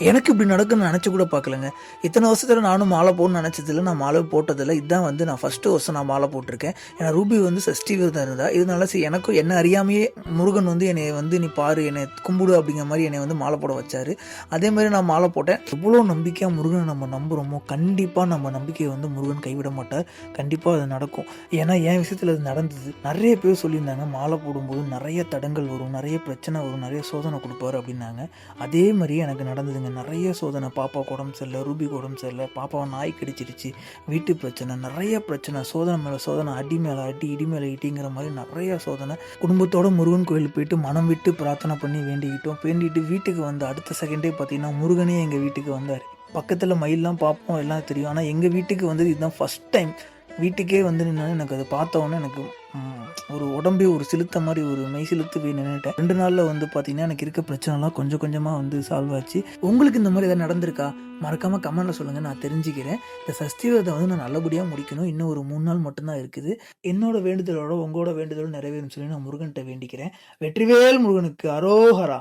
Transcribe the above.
எனக்கு இப்படி நடக்குன்னு நினச்சி கூட பார்க்கலங்க. இத்தனை வருஷத்தில் நானும் மாலை போடணும்னு நினச்சதில்ல. நான் மாலை போட்டதில்ல. இதுதான் வந்து நான் ஃபஸ்ட்டு வருஷம் நான் மாலை போட்டிருக்கேன். ஏன்னா ரூபி வந்து சஷ்டி விரதம் இருந்தா இதனால சரி எனக்கும் என்ன அறியாமையே முருகன் வந்து என்னை வந்து நீ பாரு என்னை கும்பிடு அப்படிங்கிற மாதிரி என்னை வந்து மாலை போட வச்சாரு. அதே மாதிரி நான் மாலை போட்டேன். எவ்வளோ நம்பிக்கையாக முருகனை நம்ம நம்புகிறோமோ கண்டிப்பாக நம்ம நம்பிக்கையை வந்து முருகன் கைவிட மாட்டார். கண்டிப்பாக அது நடக்கும். ஏன்னா என் விஷயத்தில் அது நடந்தது. நிறைய பேர் சொல்லியிருந்தாங்க மாலை போடும்போது நிறைய தடங்கள் வரும் நிறைய பிரச்சனை வரும் நிறைய சோதனை கொடுப்பாரு அப்படின்னாங்க. அதே மாதிரி எனக்கு நடந்ததுங்க. நிறைய சோதனை பாப்பா உடம்பு சரியில்லை ரூபி உடம்பு சரியில்லை பாப்பாவை நாய் கடிச்சிருச்சு வீட்டு பிரச்சனை நிறைய பிரச்சனை சோதனை மேலே சோதனை அடி மேலே அடி இடி மேலே இடிங்கிற மாதிரி நிறைய சோதனை. குடும்பத்தோட முருகன் கோயில் போயிட்டு மனம் விட்டு பிரார்த்தனை பண்ணி வேண்டிக்கிட்டோம். வேண்டிட்டு வீட்டுக்கு வந்து அடுத்த செகண்டே பார்த்தீங்கன்னா முருகனே எங்கள் வீட்டுக்கு வந்தார். பக்கத்தில் மயிலெலாம் பார்ப்போம் எல்லாம் தெரியும். ஆனால் எங்கள் வீட்டுக்கு வந்து இதுதான் ஃபஸ்ட் டைம் வீட்டுக்கே வந்து நின்று எனக்கு அதை பார்த்தோன்னே எனக்கு ஒரு உடம்பே ஒரு சிலுத்த மாதிரி ஒரு மெய் சிலுத்து போய் நின்றுட்டேன் ரெண்டு நாளில் வந்து பார்த்தீங்கன்னா எனக்கு இருக்க பிரச்சனைலாம் கொஞ்சம் கொஞ்சமாக வந்து சால்வ் ஆச்சு. உங்களுக்கு இந்த மாதிரி எதாவது நடந்திருக்கா? மறக்காமல் கமெண்ட்டில் சொல்லுங்கள் நான் தெரிஞ்சுக்கிறேன். இந்த சஷ்டி விரதம் வந்து நான் நல்லபடியாக முடிக்கணும். இன்னும் ஒரு மூணு நாள் மட்டும்தான் இருக்குது. என்னோட வேண்டுதலோட உங்களோட வேண்டுதலோட நிறைவேறும் சொல்லி நான் முருகன்கிட்ட வேண்டிக்கிறேன். வெற்றிவேல் முருகனுக்கு அரோஹரா.